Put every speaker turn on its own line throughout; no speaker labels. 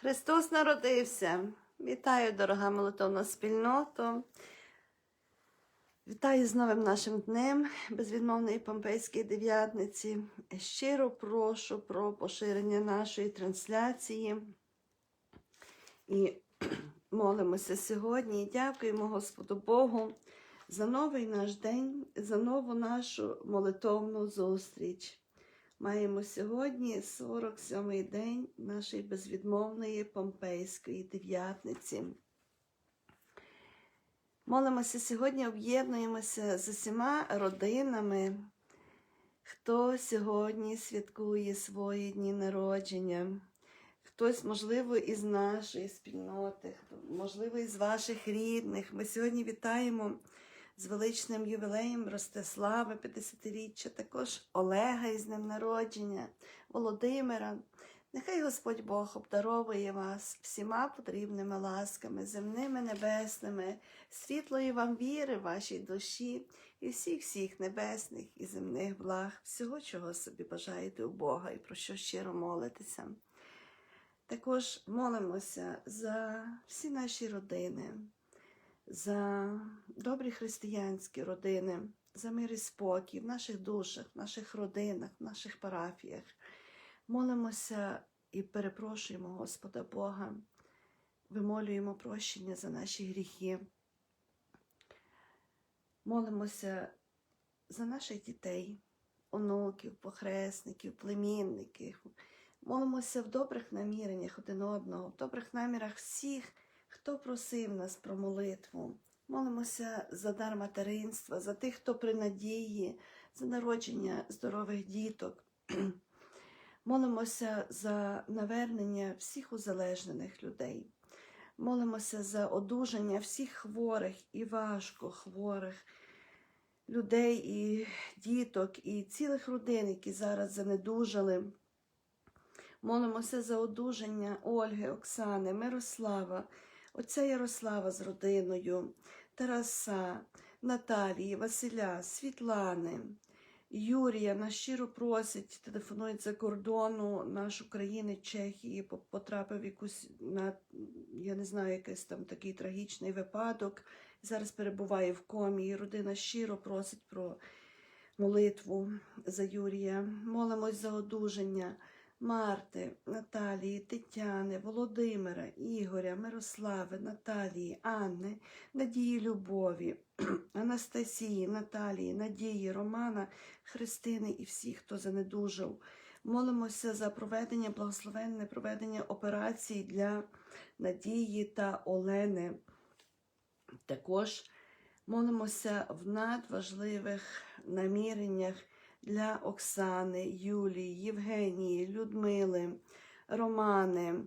Христос народився. Вітаю, дорога молитовна спільнота. Вітаю з новим нашим днем безвідмовної Помпейської дев'ятниці. Щиро прошу про поширення нашої трансляції. І молимося сьогодні. Дякуємо Господу Богу за новий наш день, за нову нашу молитовну зустріч. Маємо сьогодні 47-й день нашої безвідмовної Помпейської дев'ятниці. Молимося сьогодні, об'єднуємося з усіма родинами, хто сьогодні святкує свої дні народження. Хтось, можливо, із нашої спільноти, можливо, із ваших рідних. Ми сьогодні вітаємо з величним ювілеєм Ростислава 50-річчя, також Олега із днем народження, Володимира. Нехай Господь Бог обдаровує вас всіма потрібними ласками, земними, небесними, світлої вам віри вашій душі і всіх всіх небесних і земних благ, всього, чого собі бажаєте у Бога і про що щиро молитеся. Також молимося за всі наші родини, за добрі християнські родини, за мир і спокій в наших душах, в наших родинах, в наших парафіях. Молимося і перепрошуємо Господа Бога, вимолюємо прощення за наші гріхи. Молимося за наших дітей, онуків, похресників, племінників. Молимося в добрих наміреннях один одного, в добрих намірах всіх, хто просив нас про молитву. Молимося за дар материнства, за тих, хто при надії, за народження здорових діток. Молимося за навернення всіх узалежнених людей. Молимося за одужання всіх хворих і важко хворих людей і діток, і цілих родин, які зараз занедужали. Молимося за одужання Ольги, Оксани, Мирослава, отця Ярослава з родиною, Тараса, Наталії, Василя, Світлани. Юрія нас щиро просить, телефонують за кордону наш України, Чехії, потрапив якусь на я не знаю, якийсь там такий трагічний випадок. Зараз перебуває в комі. І родина щиро просить про молитву за Юрія. Молимось за одужання Марти, Наталії, Тетяни, Володимира, Ігоря, Мирослави, Наталії, Анни, Надії Любові, Анастасії, Наталії, Надії, Романа, Христини і всіх, хто занедужав. Молимося за проведення, благословенне проведення операцій для Надії та Олени. Також молимося в надважливих наміреннях для Оксани, Юлії, Євгенії, Людмили, Романи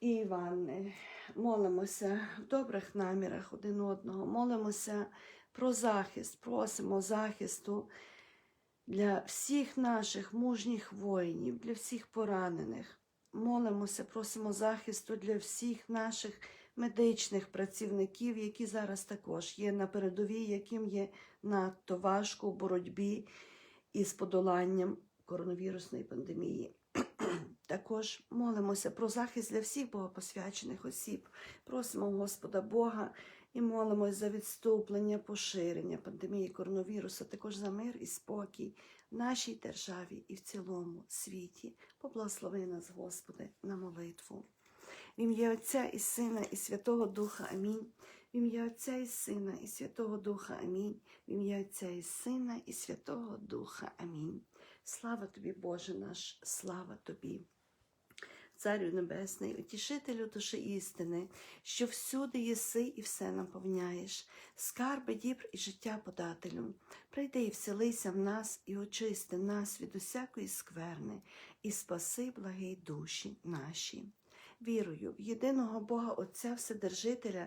і Іванни. Молимося в добрих намірах один одного. Молимося про захист, просимо захисту для всіх наших мужніх воїнів, для всіх поранених. Молимося, просимо захисту для всіх наших медичних працівників, які зараз також є на передовій, яким є надто важко в боротьбі із подоланням коронавірусної пандемії. Також молимося про захист для всіх богопосвячених осіб. Просимо Господа Бога і молимось за відступлення, поширення пандемії коронавірусу, також за мир і спокій в нашій державі і в цілому світі. Поблагослови нас, Господи, на молитву. В ім'я Отця і Сина, і Святого Духа. Амінь. В ім'я Отця і Сина, і Святого Духа. Амінь. В ім'я Отця і Сина, і Святого Духа. Амінь. Слава тобі, Боже наш, слава тобі. Царю Небесний, утішителю душі істини, що всюди єси і все наповняєш, скарби дібр і життя подателю. Прийди і вселися в нас і очисти нас від усякої скверни, і спаси благий душі наші. Вірую в єдиного Бога Отця Вседержителя,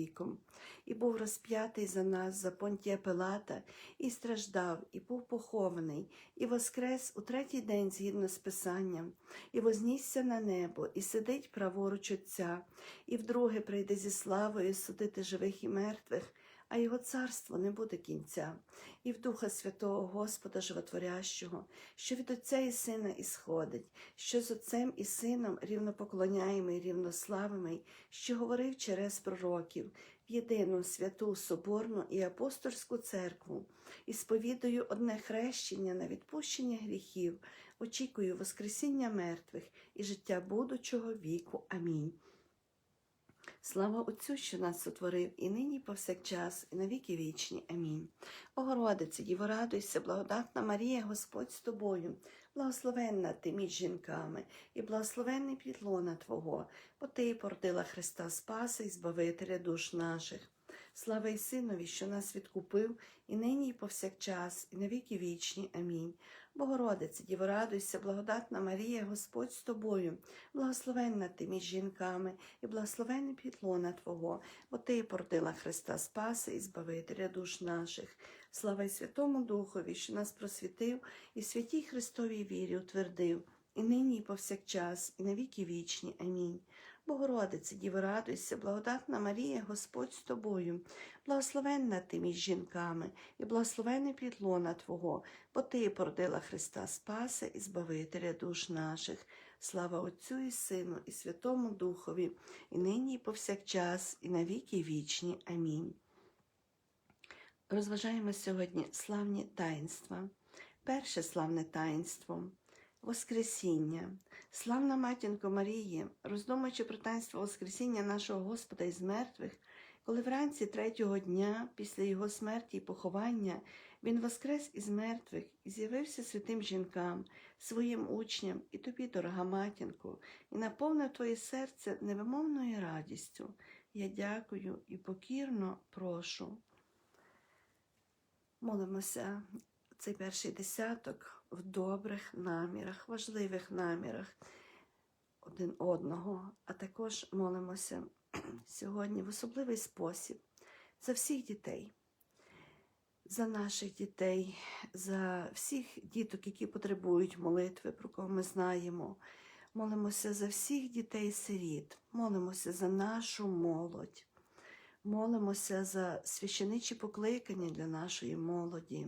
і був розп'ятий за нас, за понтія Пилата, і страждав, і був похований, і воскрес у третій день згідно з Писанням, і вознісся на небо, і сидить праворуч Отця, і вдруге прийде зі славою судити живих і мертвих, а його царство не буде кінця, і в Духа Святого Господа Животворящого, що від Отця і Сина ісходить, що з Отцем і Сином рівнопоклоняємий, рівнославимий, що говорив через пророків, в єдину святу Соборну і апостольську церкву, і сповідую одне хрещення на відпущення гріхів, очікую Воскресіння мертвих і життя будучого віку. Амінь. Слава Отцю, що нас сотворив, і нині, і повсякчас, і на віки вічні. Амінь. Огородице, Діво, радуйся, благодатна Марія, Господь з тобою, благословенна ти між жінками, і благословенний плітлона Твого, бо ти породила Христа Спаса і Збавителя душ наших. Слава й Синові, що нас відкупив, і нині, і повсякчас, і на віки вічні. Амінь. Богородице, Діво, радуйся, благодатна Марія, Господь з тобою, благословенна ти між жінками, і благословенний підлона Твого, бо ти породила Христа Спаси і Збавителя душ наших. Слава й Святому Духові, що нас просвітив, і святій Христовій вірі утвердив, і нині, і повсякчас, і на віки вічні. Амінь. Богородице, Діво, радуйся, благодатна Марія, Господь з тобою, благословенна ти між жінками, і благословений підлона Твого, бо ти породила Христа Спаса і Збавителя душ наших. Слава Отцю і Сину, і Святому Духові, і нині, і повсякчас, і на віки вічні. Амінь. Розважаємо сьогодні славні таїнства. Перше славне таїнство Воскресіння. Славна матінко Марії, роздумуючи про таїнство Воскресіння нашого Господа із мертвих, коли вранці третього дня, після його смерті і поховання, він воскрес із мертвих і з'явився святим жінкам, своїм учням і тобі, дорога матінко, і наповнив твоє серце невимовною радістю. Я дякую і покірно прошу. Молимося цей перший десяток в добрих намірах, важливих намірах один одного, а також молимося сьогодні в особливий спосіб за всіх дітей, за наших дітей, за всіх діток, які потребують молитви, про кого ми знаємо. Молимося за всіх дітей-сиріт, молимося за нашу молодь, молимося за священичі покликання для нашої молоді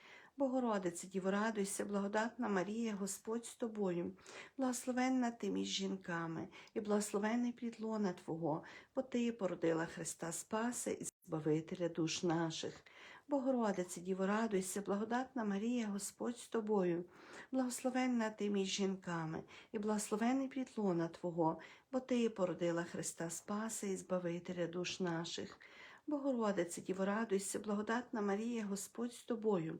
Богородице, Діво, радуйся, благодатна Марія, Господь з тобою, благословенна ти між жінками, і благословений підлона Твого, бо ти породила Христа Спаси і Збавителя душ наших. Богородице, Діво, радуйся, благодатна Марія, Господь з тобою, благословенна ти між жінками, і благословений підлона Твого, бо ти породила Христа Спаси і Збавителя душ наших. Богородице, Діво, радуйся, благодатна Марія, Господь з тобою,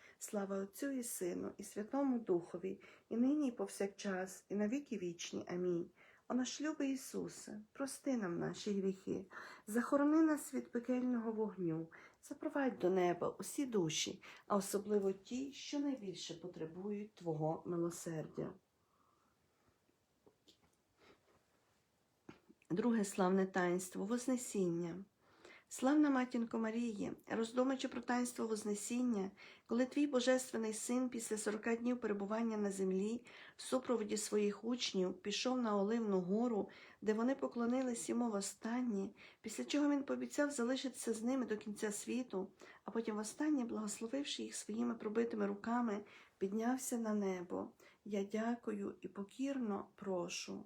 Слава Отцю і Сину, і Святому Духові, і нині, і повсякчас, і на віки вічні. Амінь. О наш любий Ісусе, прости нам наші гріхи, захорони нас від пекельного вогню, запровадь до неба усі душі, а особливо ті, що найбільше потребують Твого милосердя. Друге славне таїнство Вознесіння. Славна матінко Марії, роздумуючи про таїнство Вознесіння, коли твій Божественний син після 40 днів перебування на землі в супроводі своїх учнів пішов на Оливну гору, де вони поклонились йому востаннє, після чого він пообіцяв залишитися з ними до кінця світу, а потім востаннє, благословивши їх своїми пробитими руками, піднявся на небо. Я дякую і покірно прошу.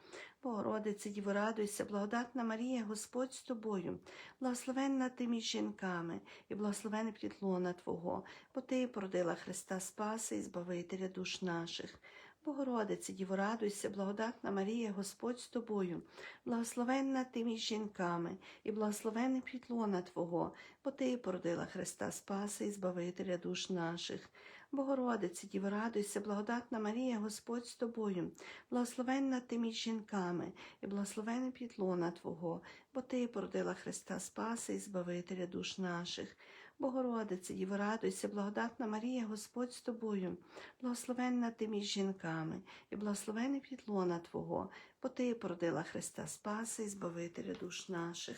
Богородице, Діво, радуйся, благодатна Марія, Господь з тобою, благословенна ти між жінками, і благословене плітлона Твого, бо Ти породила Христа Спаси і Збавителя душ наших. Богородице, Діво, радуйся, благодатна Марія, Господь з тобою, благословенна ти між жінками, і благословене плітлона Твого, бо Ти породила Христа Спаси і Збавителя душ наших. Богородице, Діво, радуйся, благодатна Марія, Господь з тобою, благословенна ти між жінками, і благословене пітлона Твого, бо Ти породила Христа Спаси і Збавителя душ наших. Богородице, Діво, радуйся, благодатна Марія, Господь з тобою, благословенна ти між жінками, і благословене пітлона Твого, бо Ти породила Христа Спаси і Збавителя душ наших.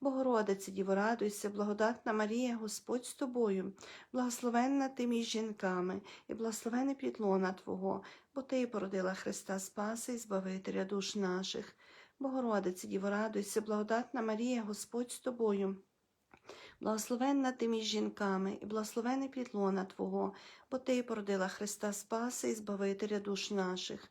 Богородице, Діво, радуйся, благодатна Марія, Господь з тобою, благословенна ти між жінками, і благословене плітлона Твого, бо Ти породила Христа Спаси і Збавителя душ наших. Богородице, Діво, радуйся, благодатна Марія, Господь з тобою. Благословенна ти між жінками, і благословене плітлона Твого, бо Ти породила Христа Спаси і Збавителя душ наших.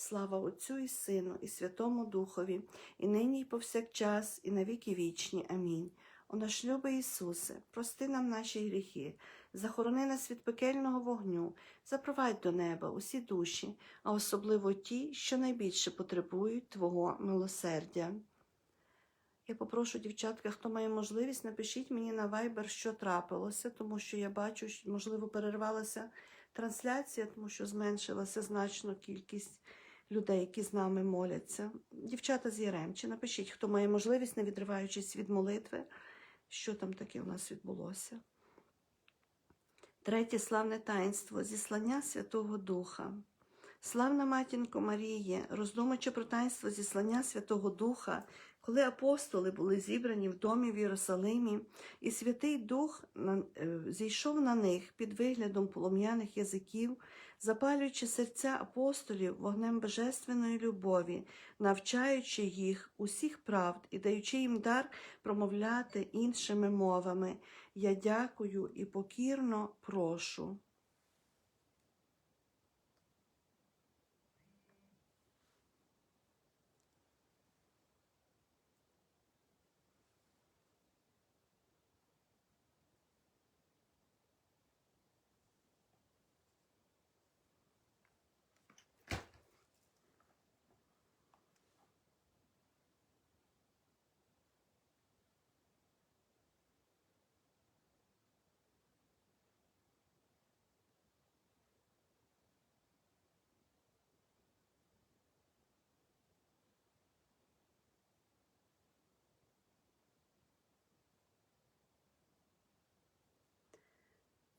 Слава Отцю і Сину, і Святому Духові, і нині, і повсякчас, і на віки вічні. Амінь. О наш любий Ісусе, прости нам наші гріхи, захорони нас від пекельного вогню, запровадь до неба усі душі, а особливо ті, що найбільше потребують Твого милосердя. Я попрошу дівчатка, хто має можливість, напишіть мені на Viber, що трапилося, тому що я бачу, що, можливо, перервалася трансляція, тому що зменшилася значно кількість людей, які з нами моляться. Дівчата з Яремчі, напишіть, хто має можливість, не відриваючись від молитви, що там таке у нас відбулося. Третє славне таїнство зіслання Святого Духа. Славна матінко Марії, роздумуючи про таїнство зіслання Святого Духа, коли апостоли були зібрані в домі в Єрусалимі, і Святий Дух е, зійшов на них під виглядом полум'яних язиків, запалюючи серця апостолів вогнем божественної любові, навчаючи їх усіх правд і даючи їм дар промовляти іншими мовами. Я дякую і покірно прошу.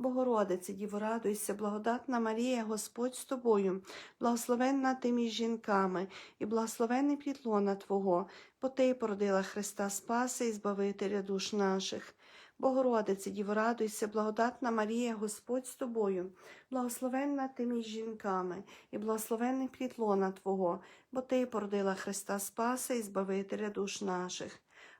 Богородице, Діво, радуйся, благодатна Марія, Господь з тобою, благословенна ти між жінками, і благословений плітлона Твого, бо Ти породила Христа Спаса і Збавителя душ наших. Богородице, Діво, радуйся, благодатна Марія, Господь з тобою, благословенна ти між жінками, і благословенний плід лона Твого, бо Ти породила Христа Спаса і Збавителя душ наших.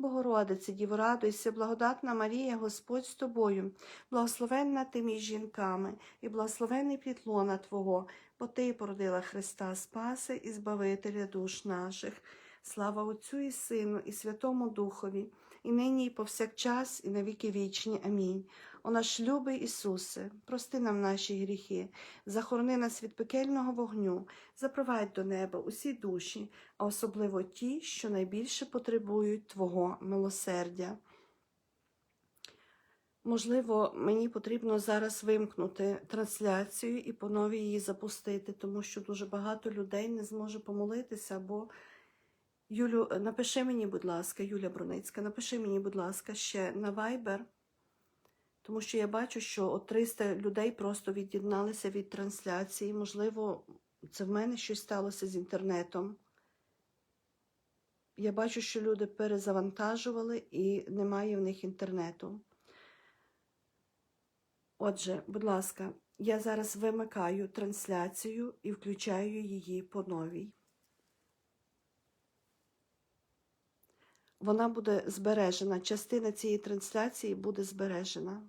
Богородице, Діво, радуйся, благодатна Марія, Господь з тобою, благословенна ти між жінками, і благословений підлона Твого, бо Ти породила Христа Спаси і Збавителя душ наших. Слава Отцю і Сину, і Святому Духові, і нині, і повсякчас, і на віки вічні. Амінь. О наш любий Ісусе, прости нам наші гріхи, захорони нас від пекельного вогню, запровадь до неба усі душі, а особливо ті, що найбільше потребують Твого милосердя. Можливо, мені потрібно зараз вимкнути трансляцію і по новій її запустити, тому що дуже багато людей не зможе помолитися, бо Юлю, напиши мені, будь ласка, Юля Бруницька, напиши мені, будь ласка, ще на Viber, тому що я бачу, що от 300 людей просто від'єдналися від трансляції. Можливо, це в мене щось сталося з інтернетом. Я бачу, що люди перезавантажували і немає в них інтернету. Отже, будь ласка, я зараз вимикаю трансляцію і включаю її по новій. Вона буде збережена. Частина цієї трансляції буде збережена.